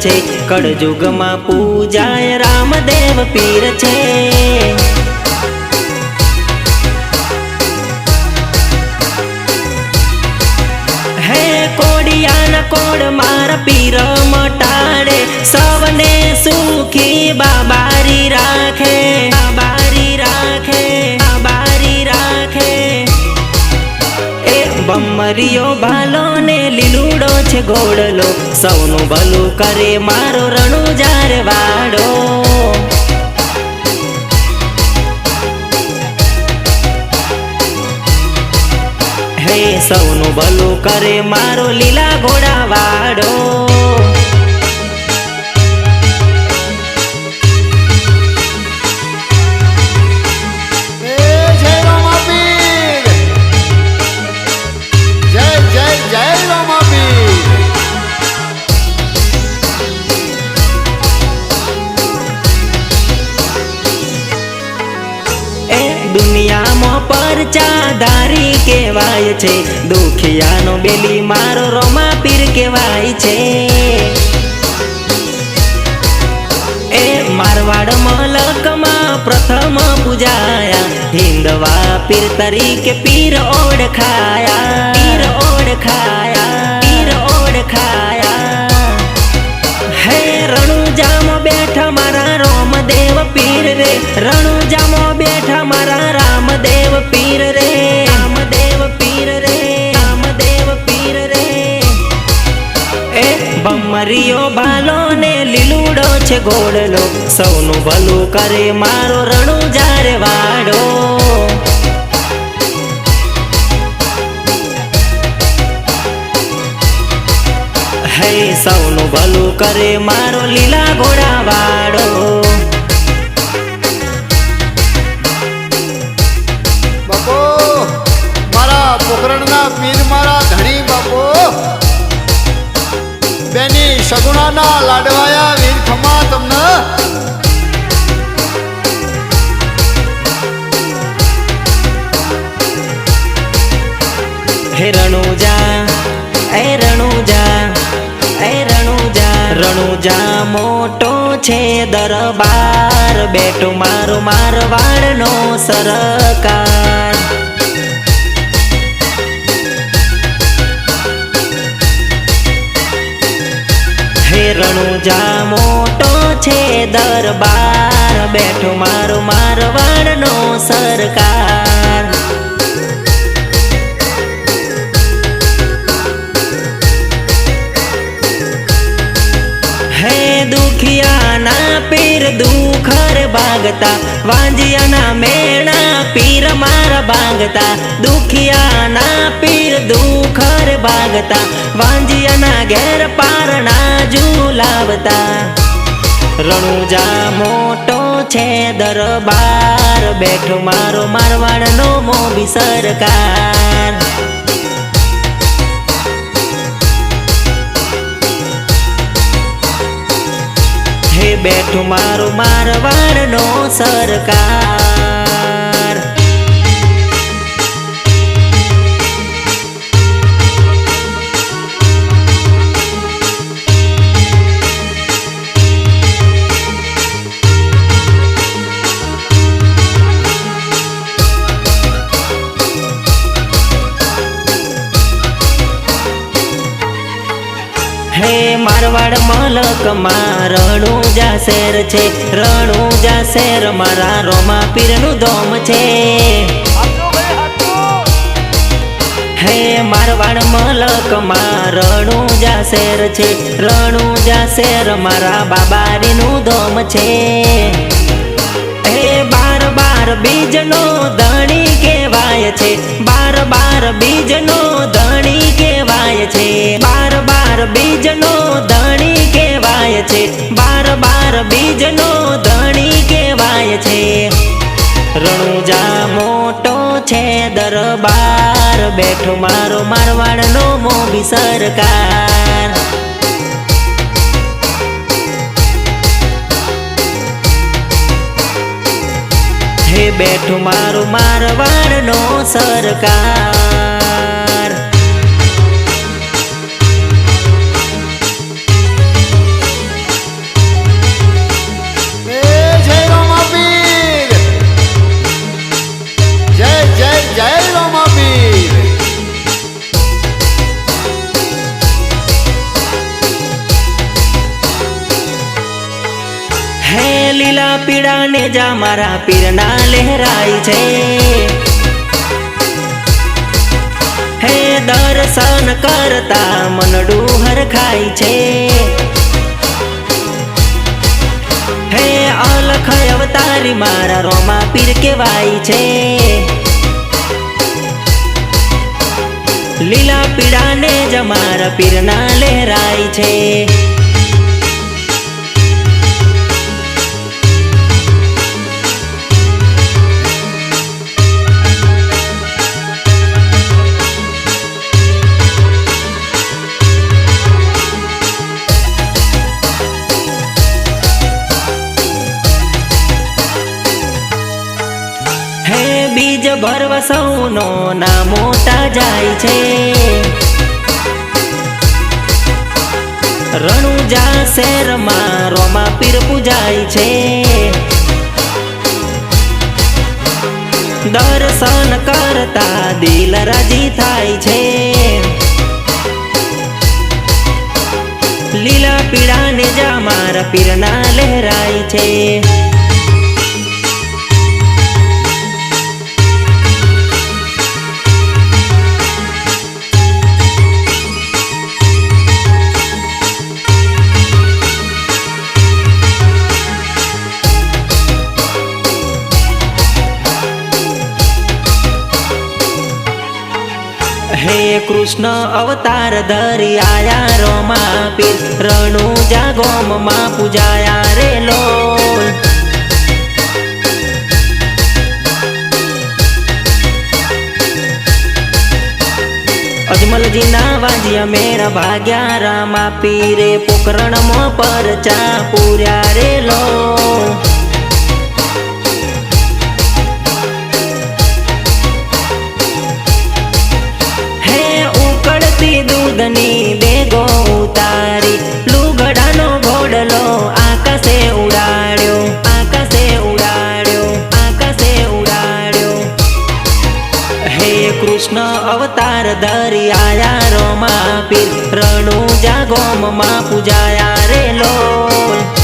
છે. કળજુગમાં પૂજાય રામદેવ પીર છે. હે કોડિયાના કોડ મારા પીર મટાડે. સૌને સુખી બાબારી રાખે. બાબારી રાખે. બમરીયો ભાલો ને લીલુડો છે ગોડલો સૌનું ભલું કરે મારો રણુ જાર વાડો. હે, સૌનું ભલું કરે મારો લીલા ઘોડા વાડો. પરચાધારી કહેવાય છે. દુખિયાનો બેલી મારો રોમા પીર કહેવાય છે. એ મારવાડ મલકમાં પ્રથમ પૂજાયા. હિન્દવા પીર તરીકે પીર ઓળખાયા. પીર ઓળખાયા. પીર ઓળખાયા. પીર રે. રણુજામો બેઠા મારા રામદેવ પીર રે. રામદેવ પીર રે. રામદેવ પીર રે. એ બમરિયો ભાલો ને લીલુડો છે ગોળલો સૌનું ભલું કરે મારો રણુ જારે વાડો. હે, સૌનું ભલું કરે મારો લીલા ઘોડા વાડો. પોખરણના પીર મારા ધણી બાપો. બેની સગુણાના લાડવાયા વીર ખમા તમને. હે રણુજા એ રણુજા એ રણુજા. રણુજા મોટો છે દરબાર, બેટો મારું મારવાડનો સરકાર. રણુજા મોટો છે દરબાર બેઠો મારો મારવાડનો સરકાર. હે દુખિયાના પીર દુખર ભાગતા વાંજિયાના મેણા પીર માર બાગતા દુખિયાના પીર દુખર ભાગતા વાંજિયાના ઘેર પારણા ઝુલાવતા રણુજા મોટો છે દરબાર બેઠો મારો મારવાડનો મોબી સરકાર બેઠું મારું મારવાડનો સરકાર. હે મારવાડ મલકમાં રણુજા શેર છે રણુજા શેર મારા રોમા પીરનું દોમ છે. હે મારવાડ મલકમાં જા શેર છે રણુજા શેર મારા બાબારીનું દોમ છે. હે બાર બાર બીજનો ધણી કહેવાય છે, બાર બાર બીજનો ધણી કહેવાય છે, બાર બાર બીજનો બાર બેઠો મારો મારવાડનો મોબી સરકાર. હે બેઠો મારો મારવાડનો સરકાર. લીલા પીળા ને જા મારા પીરના લહેરાય છે. હે દર્શન કરતા મનડું હરખાય છે. હે અલખય અવતારી મારા રોમા પીર કેવાય છે. લીલા પીળા ને જ મારા પીરના લહેરાય છે. ભરવા સૌનો ના મોટા જાય છે. રણુજા શહેરમાં રોમા પીર પૂજાય છે. દર્શન કરતા દિલ રાજી થાય છે. લીલા પીળા ને જા પીરના લહેરાય છે. હે કૃષ્ણ, અવતાર ધરી આયા રોમા પીર રણુ જાગોમ પૂજાયા રે લોલ. અજમલજી ના વાજ્યા મેરા ભાગ્યા રામા પીરે પોકરણ મો પર ચા પૂર્યા રે લોલ. દૂધની બેગો ઉતારી, લુગડાનો ઘોડલો આકાશે ઉડાડ્યો આકાશે ઉડાડ્યો આકાશે ઉડાડ્યો. હે કૃષ્ણ, અવતાર દરિયા રોમા પીર રણુ જાગોમમાં પૂજાયા રે લોલ.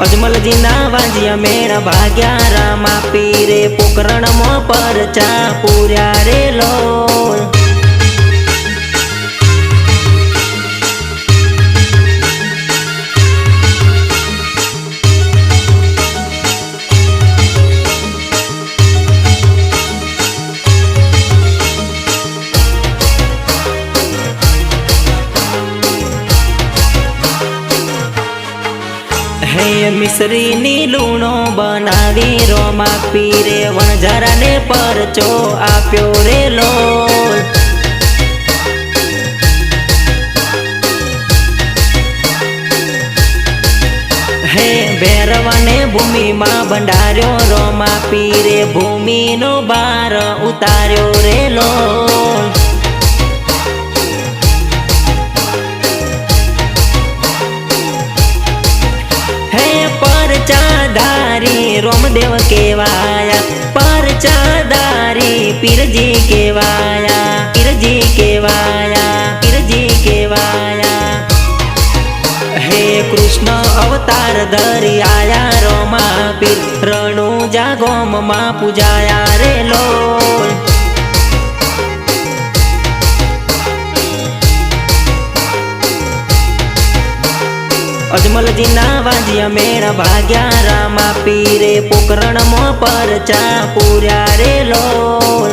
અજમલજી ના વાજ્યા મેળા ભાગ્યા રામા પીરે પોકરણ મો પર ચા પૂર્યા રે લોલ. હે મિશ્રીની લૂણો બનાવી રોમા પીરે, વણઝારાને પરચો આપ્યો રે લોલ. હે ભૈરવને ભૂમિમાં ભંડાર્યો રોમા પીરે, ભૂમિનો બાર ઉતાર્યો રે લોલ. પરચાધારી રોમદેવ કેવાયા પરચાદારી પીરજી કેવાયા પીરજી કેવાયા પીરજી કેવાયા હે કૃષ્ણ અવતાર ધરી આયા રોમા પીર રણુ જાગોમમાં પૂજાયા રે લોલ. અજમલજી ના વાજ્યા મેળા ભાગ્યા રામા પીરે પોકરણ મો પર ચા પૂર્યા રે લોલ.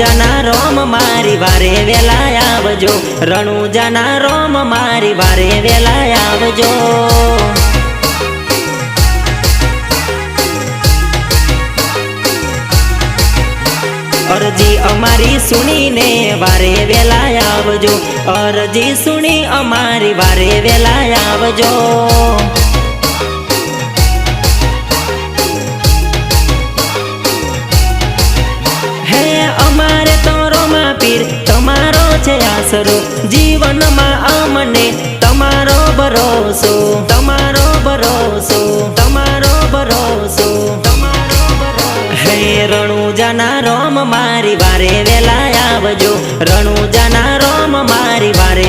રણુજાના રોમ મારી વારે વેલા આવજો. રણુજાના રોમ મારી વારે વેલા આવજો. અરજી અમારી સુણીને વારે વેલા આવજો. અરજી સુણી અમારી વારે વેલા આવજો. છે આસરો જીવનમાં અમને તમારો ભરોસો તમારો ભરોસો તમારો ભરોસો હે રણુજાના રોમ મારી વારે વેલા આવજો. રણુજાના રોમ મારી વારે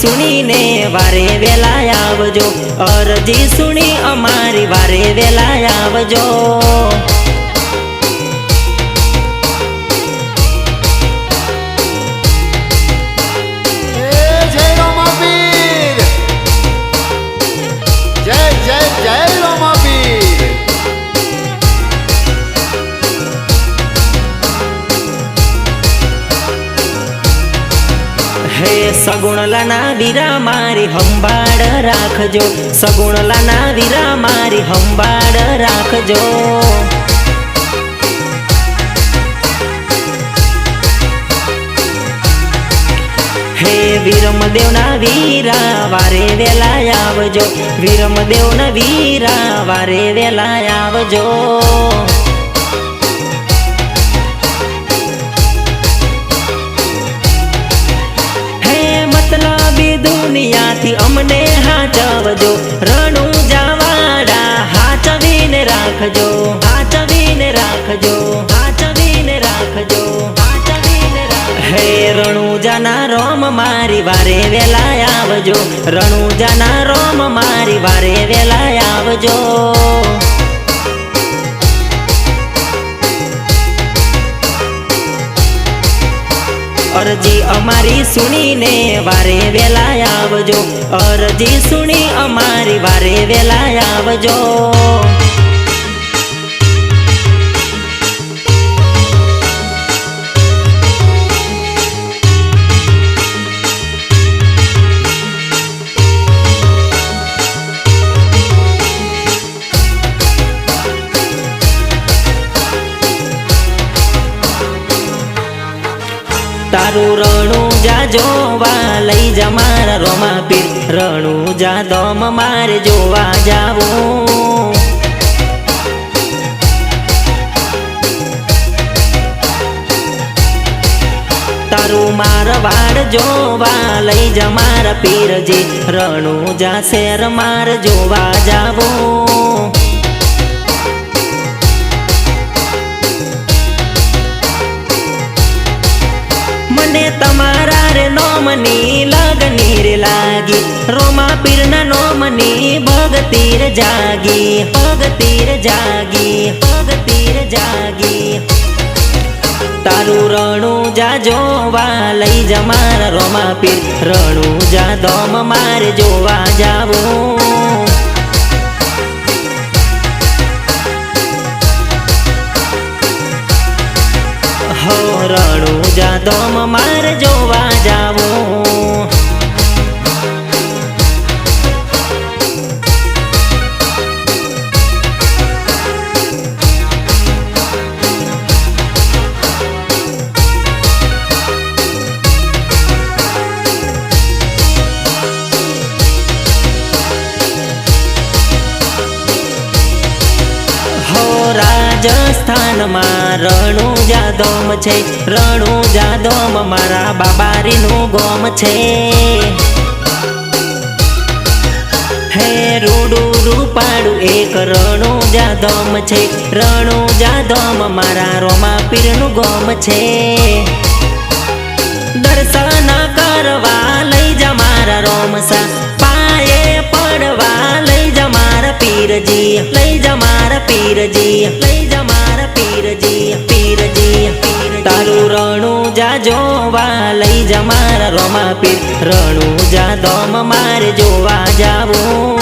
સુણીને વારે વેલા આવજો. અરજી સુણી અમારી વારે વેલા આવજો. સગુણલાના વીરા મારી હંબાડ રાખજો. સગુણલાના વીરા મારી હંબાડ રાખજો. હે વીરમદેવના વીરા, વારે વેલા આવજો. વીરમદેવના વીરા, વારે વેલા આવજો. દુનિયાથી અમને હાચવજો. રણું જાવાડા હાચવીને રાખજો. હાચવીને રાખજો. હાચવીને રાખજો. હે રણુજાના રોમ મારી વારે વેલા આવજો. રણુજાના રોમ મારી વારે વેલા આવજો. અરજી અમારી સુણીને વારે વેલા આવજો. અરજી સુણી અમારી વારે વેલા આવજો. રણું જા જોવા લઈ જા મારા રોમા પીર. રણું જા દમ મારે જોવા જાવું. તારું માર વાડ જોવા લઈ જા મારા પીરજી. રણું જા શેર માર જોવા જાવું. તમારા રે નોમની લગની રે લાગી. રોમા પીરના નોમની ભગતી રે જાગી. ભગતી રે જાગી, ભગતી જાગી. તારું રણું જા જોવા લઈ જમારા રોમા પીર. રણું જા દોમ મારે જોવા જાવું. દમ માર જોવા જાવું. રાજસ્થાનમાં રણુ જાદોમ છે રણું જાદોમ મારા બાબારીનું ગોમ છે. હે રૂડું રૂપાડું એક રણુ જાદમ છે. રણુ જાદમ મારા રોમા પીરનું ગોમ છે. દર્શન કરવા લઈ જા મારા રોમસા. પાયે પડવા લઈ જા મારા પીરજી. લઈ જા મારા પીરજી. લઈ જા મારા રોમા પીર રણુજા દોમ મારે જોવા જાવું.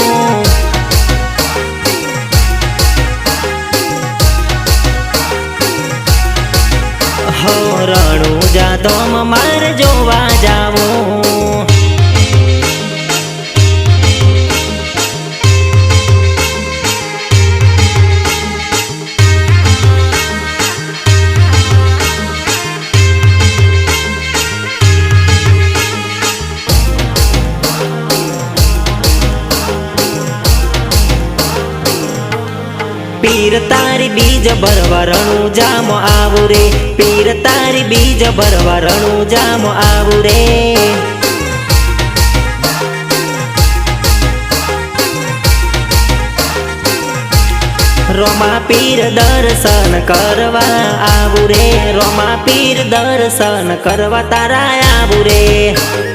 તારી બીજ ભરવા રણું જામો આવું રે. પીર તારી બીજ ભરવા રણું જામો આવું રે. રોમા પીર દર્શન કરવા આવું રે. રોમા પીર દર્શન કરવા તારા આવું રે.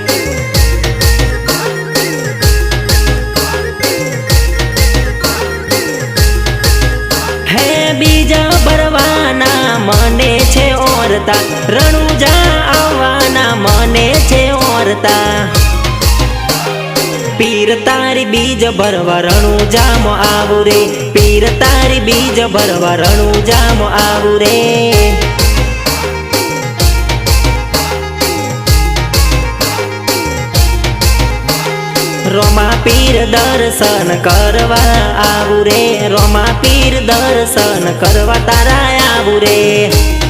ભરવાના મને છે ઓરતા. રણુજા આવવાના મને છે ઓરતા. પીર તારી બીજ ભરવા રણુ જામો આવું રે. પીર તારી બીજ ભરવા રણુ જામો આવું રે. રોમા પીર દર્શન કરવા આવું રે. રોમા પીર દર્શન કરવા તારા આવું રે.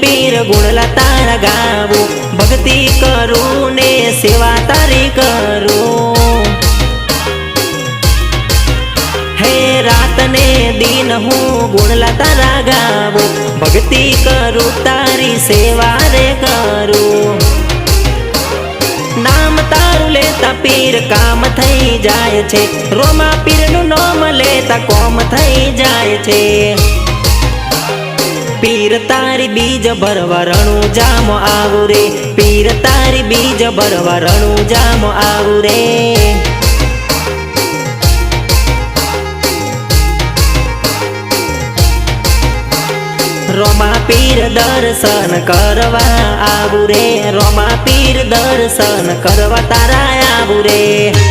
પીર ગુણલા તારા ગાવું. ભક્તિ કરું ને સેવા તારી કરું. હે રાતને દિન હું ગુણલા તારા ગાવું. ભક્તિ કરું, તારી સેવા રે કરું. નામ તારું લેતા પીર કામ થઈ જાય છે. રોમા પીરનું નામ લેતા કોમ થઈ જાય છે. પીર તારી બીજ ભરવા રણું જામો આવું રે. પીર તારી બીજ ભરવા રણું જામો આવું રે. રોમા પીર દર્શન કરવા આવું રે. રોમા પીર દર્શન કરવા તારા આવું રે.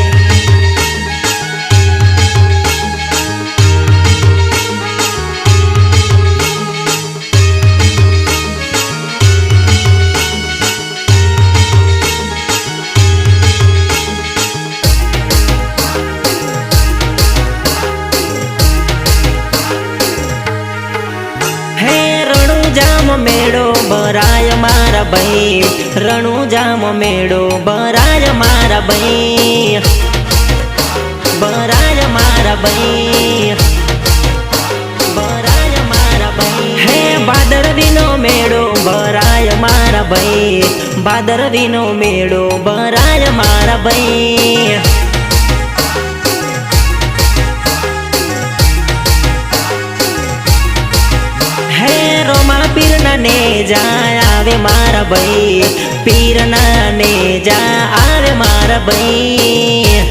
ભાદરવીનો મેળો ભરાય મારા ભાઈ હે રોમા પીરના ને જા આવે મારા ભાઈ પીરના ને જા આવે મારા ભાઈ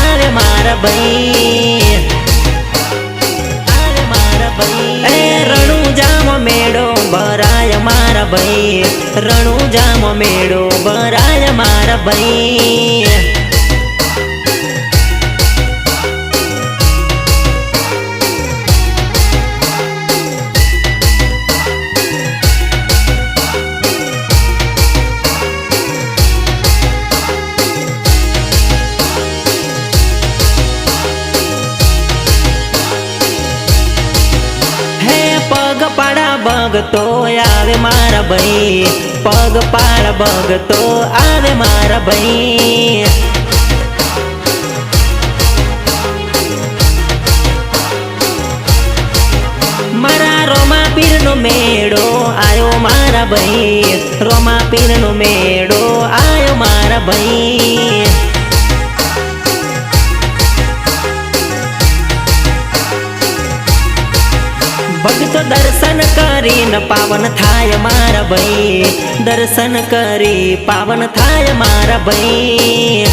આવે મારા ભાઈ મારા ભાઈ. રણુ જામ મેળો ભરાય મારા ભાઈ. ભગતો આવે મારા ભાઈ. પગ પાડા ભગતો આવે મારા ભાઈ. મારા રોમા પીરનો મેળો આયો મારા ભાઈ. રોમા પીરનો મેળો આયો મારા ભાઈ. પાવન થાય મારા ભાઈ. દર્શન કરી પાવન થાય મારા ભાઈ.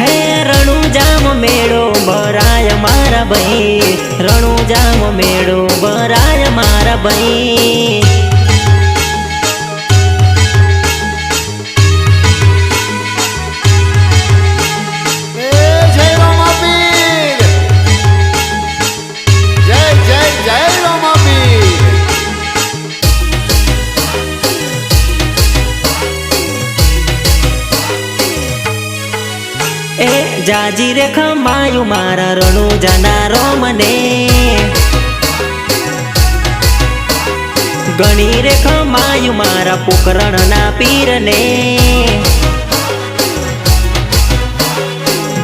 હે રણુજામ મેળો ભરાય મારા ભાઈ. રણુજામ મેળો ભરાય મારા ભાઈ. રે મારા જનારો મને. ગણી રે ખમાયું મારા પોકરણના પીરને.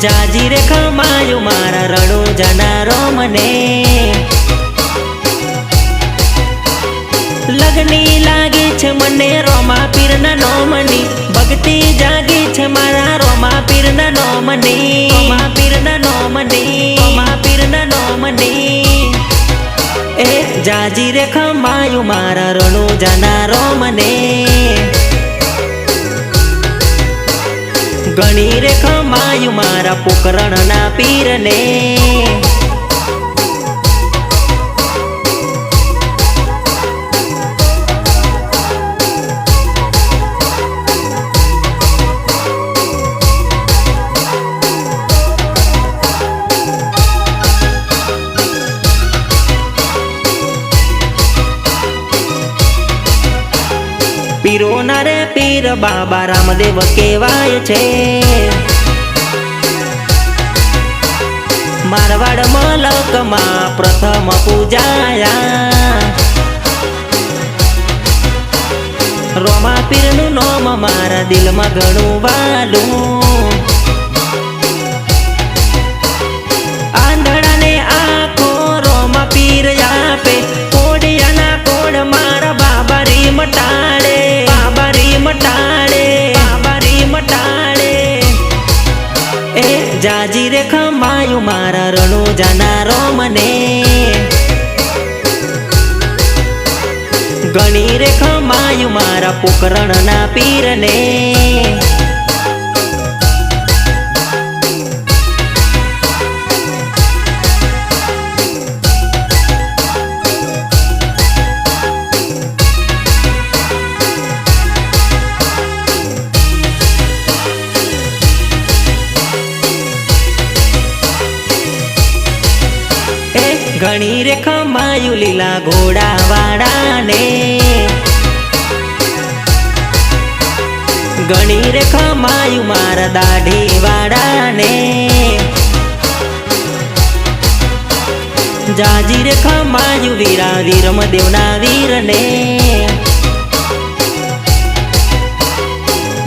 જાજી રે ખમાયું મારા જનારો મને. લગની લાગે છે મને રોમા પીરના નોમની. ભક્તિ જાગી નોમની પીરના નોમની રોમા પીરના નોમની જાજી રે ખમાયું મારા રણુ જનારો રોમને ગણી રે ખમાયું મારા પોકરણના પીરને ના રે બાબા રામદેવ કહેવાય છે. મારવાડ મલકમાં પ્રથમ પૂજાયા. રોમા પીરનું નોમ મારા દિલમાં ઘણું વાલું. આંધળાને આખો રોમા પીર આપે. કોડિયાના કોડ મારા બાબા રી મટાડે બાબા રી મટાડે, બાબારી મટાડે. એ જાજી રે ખમાયું મારા રણુ જાના મને. ગણી રે ખમાયું મારા પોકરણના પીરને. ખમાયું લીલા ઘોડા વાળાને ગણી રે ખમાયું મારા દાઢી વાળાને જાજી રે ખમાયું વીરા વીરમ દેવના વીરને.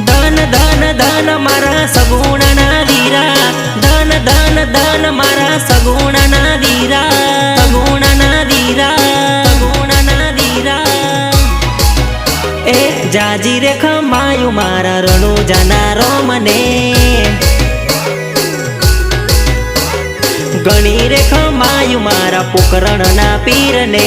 ધન ધન ધન મારા સગુણના વીરા. ધન ધન ધન મારા સગુણના વીરા. સગુણના વીરા સગુણના વીરા એ જાજી રે ખમાયું મારા રણુ જાના મને ગણી રે ખમાયું મારા પોકરણના પીરને.